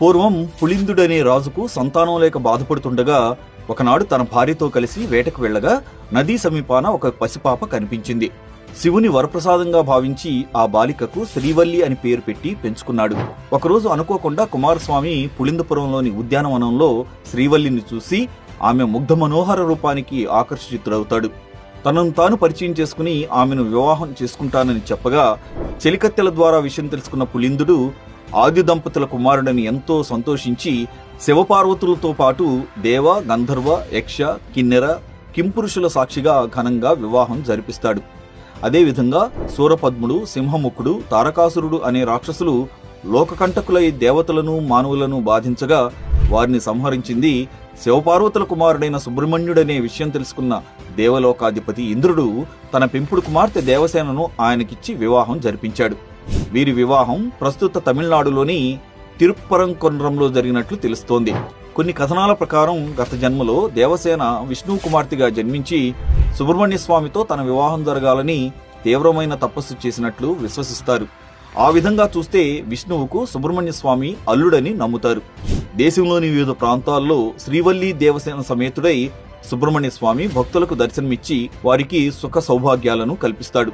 పూర్వం పులిందుడనే రాజుకు సంతానం లేక బాధపడుతుండగా ఒకనాడు తన భార్యతో కలిసి వేటకు వెళ్ళగా నదీ సమీపాన ఒక పసిపాప కనిపించింది. శివుని వరప్రసాదంగా భావించి ఆ బాలికకు శ్రీవల్లి అని పేరు పెట్టి పెంచుకున్నాడు. ఒకరోజు అనుకోకుండా కుమారస్వామి పులిందపురంలోని ఉద్యానవనంలో శ్రీవల్లిని చూసి ఆమె ముగ్ధ మనోహర రూపానికి ఆకర్షితుడవుతాడు. తనను తాను పరిచయం చేసుకుని ఆమెను వివాహం చేసుకుంటానని చెప్పగా చెలికత్తెల ద్వారా విషయం తెలుసుకున్న పులిందుడు ఆది దంపతుల కుమారుడని ఎంతో సంతోషించి శివపార్వతులతో పాటు దేవ గంధర్వ యక్ష కిన్నెర కింపురుషుల సాక్షిగా ఘనంగా వివాహం జరిపిస్తాడు. అదేవిధంగా సూరపద్ముడు సింహముఖుడు తారకాసురుడు అనే రాక్షసులు లోకకంటకులై దేవతలను మానవులను బాధించగా వారిని సంహరించింది శివపార్వతుల కుమారుడైన సుబ్రహ్మణ్యుడనే విషయం తెలుసుకున్న దేవలోకాధిపతి ఇంద్రుడు తన పెంపుడు కుమార్తె దేవసేనను ఆయనకిచ్చి వివాహం జరిపించాడు. వీరి వివాహం ప్రస్తుత తమిళనాడులోని తిరుప్పరంకొండ్రంలో జరిగినట్లు తెలుస్తోంది. కొన్ని కథనాల ప్రకారం గత జన్మలో దేవసేన విష్ణు కుమార్తెగా జన్మించి సుబ్రహ్మణ్య స్వామితో తన వివాహం జరగాలని తీవ్రమైన తపస్సు చేసినట్లు విశ్వసిస్తారు. ఆ విధంగా చూస్తే విష్ణువుకు సుబ్రహ్మణ్య స్వామి అల్లుడని నమ్ముతారు. దేశంలోని వివిధ ప్రాంతాల్లో శ్రీవల్లి దేవసేన సమేతుడై సుబ్రహ్మణ్య స్వామి భక్తులకు దర్శనమిచ్చి వారికి సుఖ సౌభాగ్యాలను కల్పిస్తాడు.